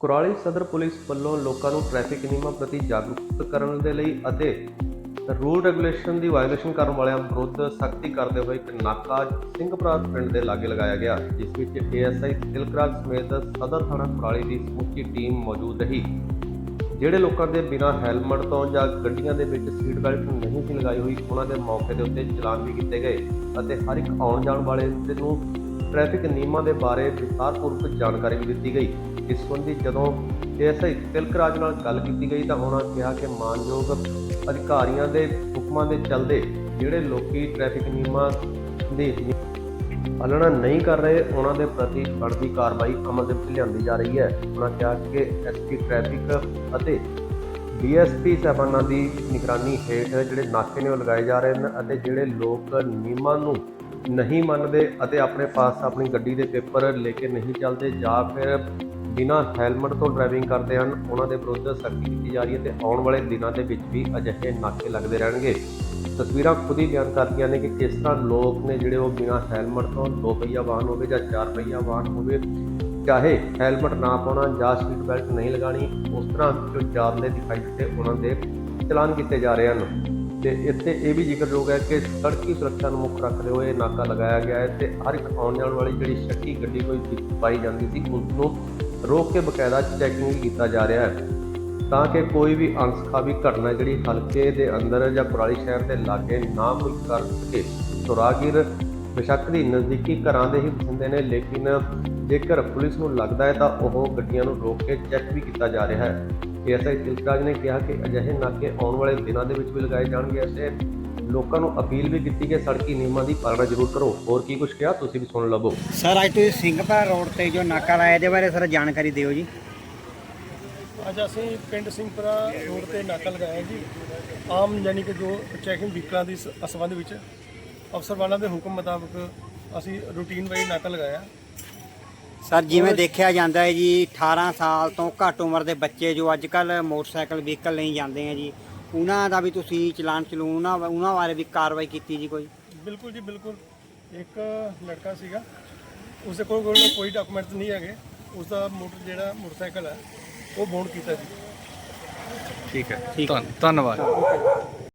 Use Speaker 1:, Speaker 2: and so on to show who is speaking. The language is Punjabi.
Speaker 1: ਕੁਰਾਲੀ ਸਦਰ ਪੁਲਿਸ ਵੱਲੋਂ ਲੋਕਾਂ ਨੂੰ ਟ੍ਰੈਫਿਕ ਨਿਯਮਾਂ ਪ੍ਰਤੀ ਜਾਗਰੂਕ ਕਰਨ ਦੇ ਲਈ ਅਤੇ ਰੂਲ ਰੈਗੂਲੇਸ਼ਨ ਦੀ ਵਾਇਓਲੇਸ਼ਨ ਕਰਨ ਵਾਲਿਆਂ ਵਿਰੁੱਧ ਸਖਤੀ ਕਰਦੇ ਹੋਏ ਇੱਕ ਨਾਕਾ ਸਿੰਘਪੁਰਾ ਪਿੰਡ ਦੇ ਲਾਗੇ ਲਗਾਇਆ ਗਿਆ, ਜਿਸ ਵਿੱਚ ਏਐਸਆਈ ਤਿਲਕਰਾਜ ਸਮੇਤ ਸਦਰ ਥਾਣਾ ਕੁਰਾਲੀ ਦੀ ਸਮੁੱਚੀ ਟੀਮ ਮੌਜੂਦ ਰਹੀ। ਜਿਹੜੇ ਲੋਕਾਂ ਦੇ ਬਿਨਾਂ ਹੈਲਮਟ ਤੋਂ ਜਾਂ ਗੱਡੀਆਂ ਦੇ ਵਿੱਚ ਸੀਟ ਬੈਲਟ ਨਹੀਂ ਸੀ ਲਗਾਈ ਹੋਈ, ਉਹਨਾਂ ਦੇ ਮੌਕੇ ਦੇ ਉੱਤੇ ਚਲਾਨ ਵੀ ਕੀਤੇ ਗਏ ਅਤੇ ਹਰ ਇੱਕ ਆਉਣ ਜਾਣ ਵਾਲੇ ਨੂੰ ਟ੍ਰੈਫਿਕ ਨਿਯਮਾਂ ਦੇ ਬਾਰੇ ਵਿਸਥਾਰਪੂਰਵਕ ਜਾਣਕਾਰੀ ਵੀ ਦਿੱਤੀ ਗਈ। ਇਸ ਸੰਬੰਧੀ ਜਦੋਂ ਏਐਸਆਈ ਤਿਲਕਰਾਜ ਨਾਲ ਗੱਲ ਕੀਤੀ ਗਈ ਤਾਂ ਉਹਨਾਂ ਕਿਹਾ ਕਿ ਮਾਨਯੋਗ ਅਧਿਕਾਰੀਆਂ ਦੇ ਹੁਕਮਾਂ ਦੇ ਚੱਲਦੇ ਜਿਹੜੇ ਲੋਕੀ ਟ੍ਰੈਫਿਕ ਨਿਯਮਾਂ ਦੀ ਪਾਲਣਾ ਨਹੀਂ ਕਰ ਰਹੇ, ਉਹਨਾਂ ਦੇ ਪ੍ਰਤੀ ਬਣਦੀ ਕਾਰਵਾਈ ਅਮਲ ਦੇ ਵਿੱਚ ਲਿਆਂਦੀ ਜਾ ਰਹੀ ਹੈ। ਉਹਨਾਂ ਕਿਹਾ ਕਿ ਐਸਪੀ ਟ੍ਰੈਫਿਕ ਅਤੇ ਡੀਐਸਪੀ ਸਾਹਿਬਾਨਾਂ ਦੀ ਨਿਗਰਾਨੀ ਹੇਠ ਜਿਹੜੇ ਨਾਕੇ ਨੇ ਉਹ ਲਗਾਏ ਜਾ ਰਹੇ ਹਨ ਅਤੇ ਜਿਹੜੇ ਲੋਕ ਨਿਯਮਾਂ ਨੂੰ ਨਹੀਂ ਮੰਨਦੇ ਅਤੇ ਆਪਣੇ ਪਾਸ ਆਪਣੀ ਗੱਡੀ ਦੇ ਪੇਪਰ ਲੈ ਕੇ ਨਹੀਂ ਚੱਲਦੇ ਜਾਂ ਫਿਰ ਬਿਨਾਂ ਹੈਲਮਟ ਤੋਂ ਡਰਾਈਵਿੰਗ ਕਰਦੇ ਹਨ, ਉਹਨਾਂ ਦੇ ਵਿਰੁੱਧ ਸਖਤੀ ਕੀਤੀ ਜਾ ਰਹੀ ਹੈ ਤੇ ਆਉਣ ਵਾਲੇ ਦਿਨਾਂ ਦੇ ਵਿੱਚ ਵੀ ਅਜਿਹੇ ਨਾਕੇ ਲੱਗਦੇ ਰਹਿਣਗੇ। ਤਸਵੀਰਾਂ ਖੁਦ ਹੀ ਬਿਆਨ ਕਰਦੀਆਂ ਨੇ ਕਿ ਕਿਸ ਤਰ੍ਹਾਂ ਲੋਕ ਨੇ ਜਿਹੜੇ ਉਹ ਬਿਨਾਂ ਹੈਲਮਟ ਤੋਂ ਦੋ ਪਹੀਆ ਵਾਹਨ ਹੋਵੇ ਜਾਂ ਚਾਰ ਪਹੀਆ ਵਾਹਨ ਹੋਵੇ, ਚਾਹੇ ਹੈਲਮਟ ਨਾ ਪਾਉਣਾ ਜਾਂ ਸੀਟ ਬੈਲਟ ਨਹੀਂ ਲਗਾਣੀ ਉਸ ਤਰ੍ਹਾਂ ਜੋ ਜਾਮਲੇ ਦਿਖਾਈ ਦਿੱਤੇ ਉਹਨਾਂ ਦੇ ਚਲਾਨ ਕੀਤੇ ਜਾ ਰਹੇ ਹਨ। ਤੇ ਇੱਥੇ ਇਹ ਵੀ ਜ਼ਿਕਰਯੋਗ ਹੈ ਕਿ ਸੜਕੀ ਸੁਰੱਖਿਆ ਨੂੰ ਮੁੱਖ ਰੱਖਦੇ ਹੋਏ ਨਾਕਾ ਲਗਾਇਆ ਗਿਆ ਹੈ ਤੇ ਹਰ ਇੱਕ ਆਉਣ ਜਾਣ ਵਾਲੀ ਜਿਹੜੀ ਸ਼ੱਕੀ ਗੱਡੀ ਕੋਈ ਪਾਈ ਜਾਂਦੀ ਸੀ ਉਸ ਨੂੰ ਰੋਕ ਕੇ ਬਕਾਇਦਾ ਚੈਕਿੰਗ ਕੀਤਾ ਜਾ ਰਿਹਾ ਹੈ। ਤਾਂ ਕਿ ਕੋਈ ਵੀ ਅਣਸਖਾਵੀ ਘਟਨਾ ਜਿਹੜੀ ਹਲਕੇ ਦੇ ਅੰਦਰ ਜਾਂ ਕੁਰਾਲੀ ਸ਼ਹਿਰ ਦੇ ਲਾਗੇ ਨਾ ਕੋਈ ਕਰ ਸਕੇ। ਸੁਰਾਗੀਰ ਬੇਸ਼ੱਕ ਦੀ ਨਜ਼ਦੀਕੀ ਘਰਾਂ ਦੇ ਹੀ ਹੁੰਦੇ ਨੇ, ਲੇਕਿਨ ਜੇਕਰ ਪੁਲਿਸ ਨੂੰ ਲੱਗਦਾ ਹੈ ਤਾਂ ਉਹ ਗੱਡੀਆਂ ਨੂੰ ਰੋਕ ਕੇ ਚੈੱਕ ਵੀ ਕੀਤਾ ਜਾ ਰਿਹਾ ਹੈ। ਏਐਸਆਈ ਤਿਲਕਰਾਜ ਨੇ ਕਿਹਾ ਕਿ ਅਜਿਹੇ ਨਾਕੇ ਆਉਣ ਵਾਲੇ ਦਿਨਾਂ ਦੇ ਵਿੱਚ ਵੀ ਲਗਾਏ ਜਾਣਗੇ ਅਤੇ ਲੋਕਾਂ ਨੂੰ ਅਪੀਲ ਵੀ ਕੀਤੀ ਕਿ ਸੜਕੀ ਨਿਯਮਾਂ ਦੀ ਪਾਲਣਾ ਜ਼ਰੂਰ ਕਰੋ। ਹੋਰ ਕੀ ਕੁਝ ਕਿਹਾ? ਤੁਸੀਂ ਵੀ ਸੁਣ ਲਵੋ
Speaker 2: ਸਰ ਅੱਜ ਤੁਸੀਂ ਸਿੰਘਪੁਰਾ ਰੋਡ ਤੇ ਜੋ ਨਾਕਾ ਲਾਇਆ ਇਹਦੇ ਬਾਰੇ ਸਰ ਜਾਣਕਾਰੀ ਦਿਓ ਜੀ।
Speaker 3: ਅੱਜ ਅਸੀਂ ਪਿੰਡ ਸਿੰਘਪੁਰਾ ਰੋਡ ਤੇ ਨਾਕਾ ਲਗਾਇਆ ਜੀ। ਆਮ ਯਾਨੀ ਕਿ ਜੋ ਚੈਕਿੰਗ ਵਹੀਕਲਾਂ ਦੀ ਸੰਬੰਧ ਵਿੱਚ ਅਫਸਰਵਾਨਾਂ ਦੇ ਹੁਕਮ ਮੁਤਾਬਕ ਅਸੀਂ ਰੂਟੀਨ ਵਾਈਜ਼ ਨਾਕਾ ਲਗਾਇਆ।
Speaker 2: ਸਰ ਜਿਵੇਂ ਦੇਖਿਆ ਜਾਂਦਾ ਹੈ ਜੀ 18 ਸਾਲ ਤੋਂ ਘੱਟ ਉਮਰ ਦੇ ਬੱਚੇ ਜੋ ਅੱਜ ਕੱਲ ਮੋਟਰਸਾਈਕਲ ਵਹੀਕਲ ਲਈ ਜਾਂਦੇ ਆ ਜੀ ਉਹਨਾਂ ਦਾ ਵੀ ਤੁਸੀਂ ਚਲਾਨ ਚਲੂਨ ਉਹਨਾਂ ਉਹਨਾਂ ਬਾਰੇ ਵੀ ਕਾਰਵਾਈ ਕੀਤੀ ਜੀ ਕੋਈ?
Speaker 3: ਬਿਲਕੁਲ ਜੀ ਬਿਲਕੁਲ। ਇੱਕ ਲੜਕਾ ਸੀਗਾ ਉਸ ਦੇ ਕੋਲ ਕੋਈ ਡਾਕੂਮੈਂਟਸ ਨਹੀਂ ਹੈਗੇ ਉਸ ਦਾ ਮੋਟਰ ਜਿਹੜਾ ਮੋਟਰਸਾਈਕਲ ਹੈ ਉਹ ਬੌਂਡ ਕੀਤਾ ਜੀ।
Speaker 4: ਠੀਕ ਹੈ।
Speaker 2: ਠੀਕ।
Speaker 4: ਧੰਨ- ਧੰਨਵਾਦ।